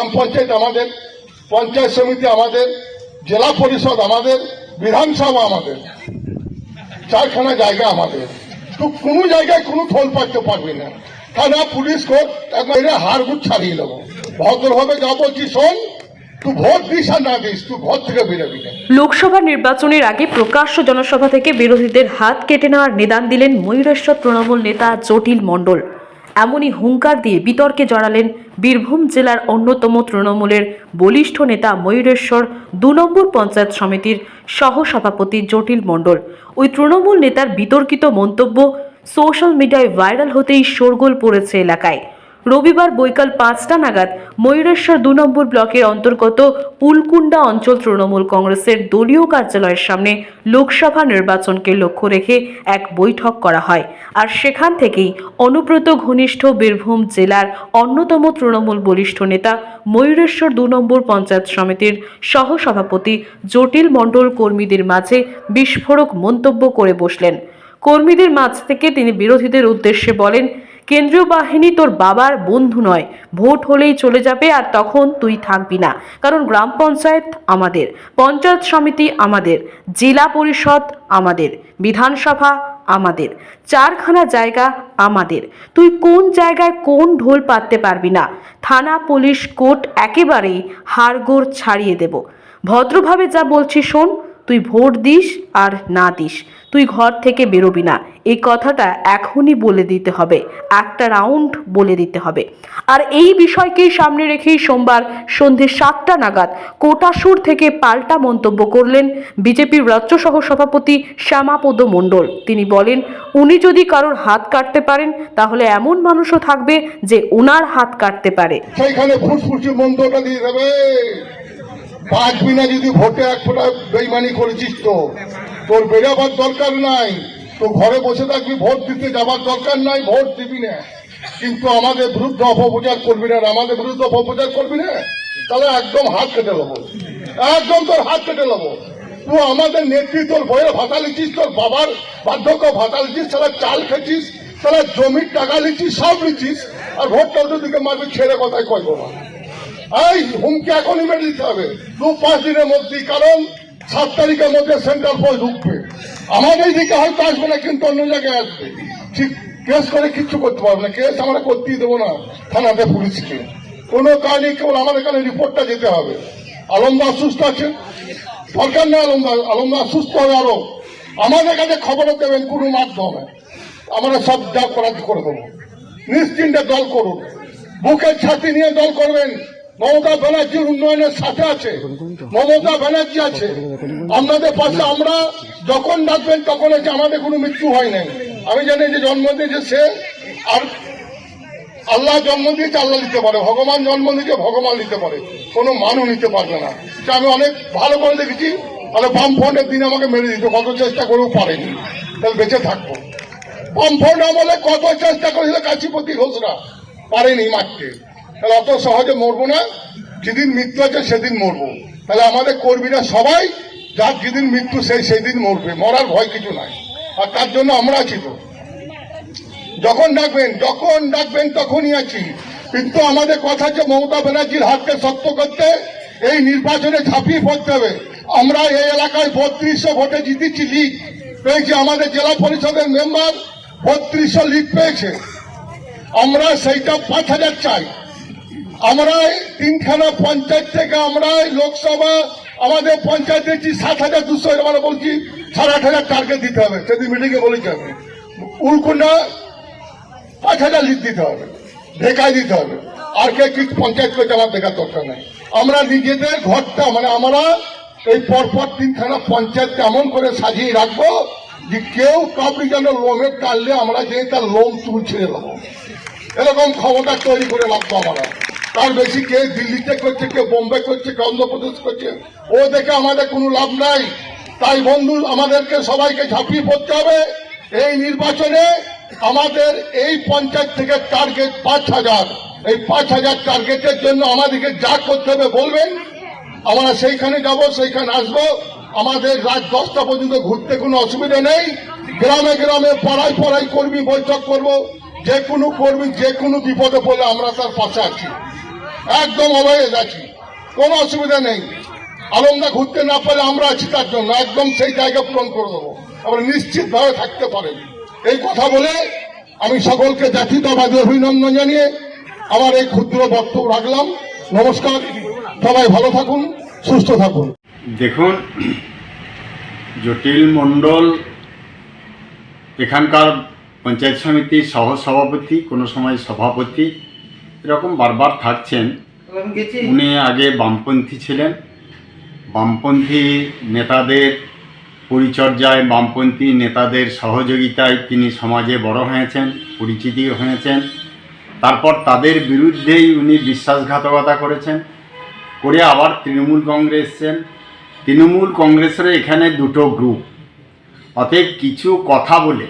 গ্রাম পঞ্চায়েত আমাদের, পঞ্চায়েত সমিতি আমাদের, জেলা পরিষদ আমাদের, বিধানসভা আমাদের, চারখানা জায়গা আমাদের। তো কোনো জায়গায় কোনো থল পাইতে পারবি না। থানা পুলিশ কোর্ট এনে হাড়গুড় ছাড়িয়ে নেব ভদ্রভাবে যা বলছি শোন লোকসভা নির্বাচনের আগে প্রকাশ্য জনসভা থেকে বিরোধীদের হাত কেটে নেওয়ার নিদান দিলেন ময়ূরেশ্বর তৃণমূল নেতা জটিল মণ্ডল। এমনই হুঙ্কার দিয়ে বিতর্কে জড়ালেন বীরভূম জেলার অন্যতম তৃণমূলের বলিষ্ঠ নেতা ময়ূরেশ্বর দু নম্বর পঞ্চায়েত সমিতির সহসভাপতি জটিল মণ্ডল। ওই তৃণমূল নেতার বিতর্কিত মন্তব্য সোশ্যাল মিডিয়ায় ভাইরাল হতেই শোরগোল পড়েছে এলাকায়। রবিবার বৈকাল পাঁচটা নাগাদ ময়ূরেশ্বর দু নম্বর ব্লকের অন্তর্গত উলকুন্ডা অঞ্চল তৃণমূল কংগ্রেসের দলীয় কার্যালয়ের সামনে লোকসভা নির্বাচনকে লক্ষ্য রেখে এক বৈঠক করা হয়। আর সেখান থেকেই অনুব্রত ঘনিষ্ঠ বীরভূম জেলার অন্যতম তৃণমূল বলিষ্ঠ নেতা ময়ূরেশ্বর দু নম্বর পঞ্চায়েত সমিতির সহসভাপতি জটিল মণ্ডল কর্মীদের মাঝে বিস্ফোরক মন্তব্য করে বসলেন। কর্মীদের মাঝ থেকে তিনি বিরোধীদের উদ্দেশ্যে বলেন কেন্দ্রীয় বাহিনী তোর বাবার বন্ধু নয়। ভোট হলেই চলে যাবে আর তখন তুই থাকবি না। কারণ গ্রাম পঞ্চায়েত আমাদের, পঞ্চায়েত সমিতি আমাদের, জেলা পরিষদ আমাদের, বিধানসভা আমাদের, চারখানা জায়গা আমাদের। তুই কোন জায়গায় কোন ঢোল পাততে পারবি না। থানা, পুলিশ, কোর্ট একেবারেই হাড়গোড় ছাড়িয়ে দেব। ভদ্রভাবে যা বলছি শোন তুই ভোট দিস আর না দিস। তুই ঘর থেকে বেরোবি না। এই কথাটা এখনই বলে দিতে হবে। একটা রাউন্ড বলে দিতে হবে। আর এই বিষয়কেই সামনে রেখেই সোমবার সন্ধে সাতটা নাগাদ কোটাসুর থেকে পাল্টা মন্তব্য করলেন বিজেপির রাজ্য সহ সভাপতি শ্যামাপদ মণ্ডল। তিনি বলেন, উনি যদি কারোর হাত কাটতে পারেন, তাহলে এমন মানুষও থাকবে যে ওনার হাত কাটতে পারে। দেবে বাঁচবি না যদি ভোটে এক ফোঁটা বেইমানি করেছিস তো, তোর বেরোবার দরকার নাই। তো ঘরে বসে থাকবি, ভোট দিতে যাবার দরকার নাই, ভোট দিবি না। কিন্তু আমাদের বিরুদ্ধে অপপ্রচার করবি না আমাদের বিরুদ্ধে অপপ্রচার করবি না, তাহলে একদম হাত কেটে নেব। একদম তোর হাত কেটে নেব। তুই আমাদের নেতৃত্ব তোর বইয়ের ভাতা লিখিস তোর বাবার বার্ধক্য ভাতা লিখিস তারা চাল খেয়েছিস তারা জমির টাকা লিখিস সব লিখিস আর ভোটটা ওদের দিকে মারবি, ছেড়ে কথায় কয় না। এই হুমকি এখনই মেরে দিতে হবে। দু পাঁচ দিনের মধ্যেই কারণ সাত তারিখের মধ্যে সেন্ট্রাল ফোর্স ঢুকবে। আমাদের দিকে হয়তো আসবে না, কিন্তু অন্য জায়গায় আসবে। ঠিক, কেস করে কিচ্ছু করতে পারবে না। কেস আমরা করতেই দেবো না থানাতে পুলিশকে। কোনো কারণে কেবল আমাদের এখানে রিপোর্টটা যেতে হবে। আলমদার সুস্থ আছে? দরকার নেই আলমদার আলমদার সুস্থ হবে আরও। আমাদের কাছে খবরও দেবেন, কোনো মাধ্যমে। আমরা সব যা করার করে দেবো। নিশ্চিন্তে দল করুন। বুকের ছাতি নিয়ে দল করবেন। মমতা ব্যানার্জির উন্নয়নের সাথে আছে। মমতা ব্যানার্জি আছে। আপনাদের পাশে আমরা যখন ডাকবেন তখন হচ্ছে আমাদের কোনো মৃত্যু হয় নাই। আমি জানি যে জন্ম দিয়েছে সে, আর আল্লাহ জন্ম দিয়েছে, আল্লাহ নিতে পারে। ভগবান জন্ম দিয়েছে ভগবান নিতে পারে। কোনো মানুষ নিতে পারবে না। এটা আমি অনেক ভালো করে দেখেছি। তাহলে বাম ফ্রন্টের দিন আমাকে মেরে দিত। কত চেষ্টা করেও পারেনি। তাহলে বেঁচে থাকব। বাম ফ্রন্ট আমলে কত চেষ্টা করেছিল কাশীপতি ঘোষরা। পারেনি মারতে তাহলে অত সহজে মরবো না, যেদিন মৃত্যু আছে সেদিন মরবো। তাহলে আমাদের কর্মীরা সবাই, যার যেদিন মৃত্যু সেই সেই দিন মরবে, মরার ভয় কিছু নাই। আর তার জন্য আমরা আছি তো। যখন ডাকবেন যখন ডাকবেন তখনই আছি। কিন্তু আমাদের কথা হচ্ছে মমতা ব্যানার্জির হাতকে শক্ত করতে, এই নির্বাচনে ঝাঁপিয়ে পড়তে হবে। আমরা এই এলাকায় বত্রিশশো ভোটে জিতেছি লিগ। পেয়েছি আমাদের জেলা পরিষদের মেম্বার, বত্রিশশো লিগ পেয়েছে। আমরা সেইটা পাঁচ হাজার চাই। আমরা তিনখানা পঞ্চায়েত থেকে আমরা লোকসভা, আমাদের পঞ্চায়েত দিচ্ছি সাত হাজার দুশো আমরা বলছি সাড়ে আট হাজার টার্গেট দিতে হবে। সেদিন মিটিংয়ে বলেছি আমি। উলকুন্ডা পাঁচ হাজার লিখ দিতে হবে। ঢেকায় দিতে হবে। আর কে কি পঞ্চায়েত করতে আমার দেখার দরকার নেই। আমরা নিজেদের ঘরটা মানে আমরা এই পরপর তিনখানা পঞ্চায়েত এমন করে সাজিয়ে রাখব যে কেউ কাউকে যেন লোমের টানলে আমরা যে তার লোম দেবো। এরকম ক্ষমতা তৈরি করে রাখব আমরা। তার বেশি কে দিল্লিতে করছে, কে বোম্বে করছে, কে অন্ধ্রপ্রদেশ করছে, ও দেখে আমাদের কোনো লাভ নাই। তাই বন্ধু, আমাদেরকে সবাইকে ঝাঁপিয়ে পড়তে হবে। এই নির্বাচনে আমাদের এই পঞ্চায়েত থেকে টার্গেট পাঁচ হাজার। এই পাঁচ হাজার টার্গেটের জন্য আমাদেরকে যা করতে হবে বলবেন। আমরা সেইখানে যাব, সেইখানে আসব। আমাদের রাত দশটা পর্যন্ত ঘুরতে কোনো অসুবিধা নেই। গ্রামে গ্রামে পড়াই পড়াই কর্মী বৈঠক করব। যে কোনো কর্মী, যে কোনো বিপদে পড়লে আমরা তার পাশে আছি। একদম অবৈধ আছি। কোনো অসুবিধা নেই। আলমদা ঘুরতে না পারলে আমরা আছি তার জন্য। একদম সেই জায়গা পূরণ করে দেবো। আমরা নিশ্চিতভাবে থাকতে পারেন। এই কথা বলে আমি সকলকে জাতীয়তাবাদী অভিনন্দন জানিয়ে আমার এই ক্ষুদ্র বক্তব্য রাখলাম। নমস্কার। সবাই ভালো থাকুন, সুস্থ থাকুন। দেখুন, জটিল মণ্ডল, এখানকার পঞ্চায়েত সমিতির সহ সভাপতি কোনো সময় সভাপতি এরকম বারবার থাকছেন। উনি আগে বামপন্থী ছিলেন। বামপন্থী নেতাদের পরিচর্যায় বামপন্থী নেতাদের সহযোগিতায় তিনি সমাজে বড় হয়েছেন পরিচিতি হয়েছেন। তারপর তাদের বিরুদ্ধেই উনি বিশ্বাসঘাতকতা করেছেন। করে আবার তৃণমূল কংগ্রেস এসছেন। তৃণমূল কংগ্রেসের এখানে দুটো গ্রুপ অতএব কিছু কথা বলে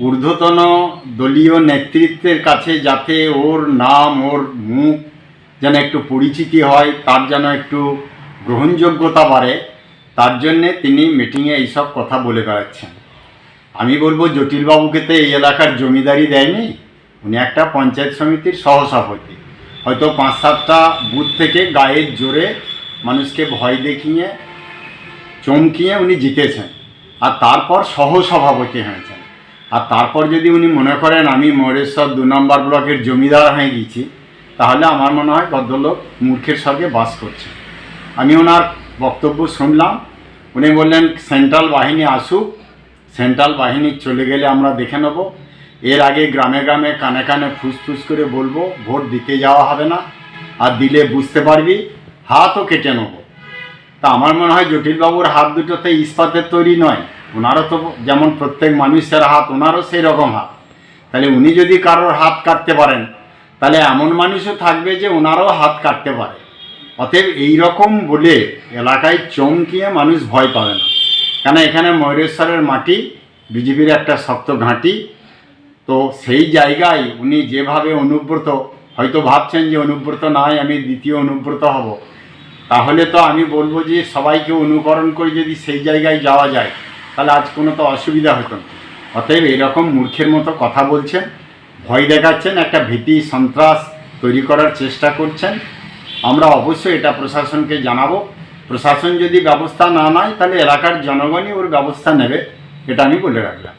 ঊর্ধ্বতন দলীয় নেতৃত্বের কাছে যাতে ওর নাম, ওর মুখ যেন একটু পরিচিতি হয়, তার যেন একটু গ্রহণযোগ্যতা বাড়ে, তার জন্যে তিনি মিটিংয়ে এইসব কথা বলে বেড়াচ্ছেন। আমি বলব, জটিলবাবুকে তো এই এলাকার জমিদারি দেয়নি, উনি একটা পঞ্চায়েত সমিতির সহসভাপতি। হয়তো পাঁচ সাতটা বুথ থেকে গায়ের জোরে মানুষকে ভয় দেখিয়ে, চমকিয়ে উনি জিতেছেন। আর তারপর সহসভাপতি হয়েছেন। আর তারপর যদি উনি মনে করেন আমি ময়ূরেশ্বর দু নম্বর ব্লকের জমিদার হয়ে গেছি, তাহলে আমার মনে হয় ভদ্রলোক মূর্খের সঙ্গে বাস করছে আমি ওনার বক্তব্য শুনলাম, উনি বললেন, সেন্ট্রাল বাহিনী আসুক, সেন্ট্রাল বাহিনী চলে গেলে আমরা দেখে নেব। এর আগে গ্রামে গ্রামে কানে কানে ফুসফুস করে বলব, ভোট দিতে যাওয়া হবে না, আর দিলে বুঝতে পারবি, হাতও কেটে নেব। তা আমার মনে হয় জটিলবাবুর হাত দুটোতে ইস্পাতের তৈরি নয়। ওনারও তো যেমন প্রত্যেক মানুষের হাত, ওনারও সেই রকম হাত। তাহলে উনি যদি কারোর হাত কাটতে পারেন, তাহলে এমন মানুষও থাকবে যে ওনারও হাত কাটতে পারে। অতএব এই রকম বলে এলাকায় চমকিয়ে মানুষ ভয় পাবে না। কেন এখানে ময়ূরেশ্বরের মাটি, বিজেপির একটা শক্ত ঘাঁটি। তো সেই জায়গায় উনি যেভাবে অনুব্রত, হয়তো ভাবছেন যে অনুব্রত নয় আমি দ্বিতীয় অনুব্রত হব। তাহলে তো আমি বলব যে সবাইকে অনুকরণ করে যদি সেই জায়গায় যাওয়া যায় তাহলে আজ কোনো তো অসুবিধা হতো না। অতএব এরকম মূর্খের মতো কথা বলছেন, ভয় দেখাচ্ছেন, একটা ভীতি, সন্ত্রাস তৈরি করার চেষ্টা করছেন। আমরা অবশ্যই এটা প্রশাসনকে জানাব। প্রশাসন যদি ব্যবস্থা না নেয়, তাহলে এলাকার জনগণই ওর ব্যবস্থা নেবে, এটা আমি বলে রাখলাম।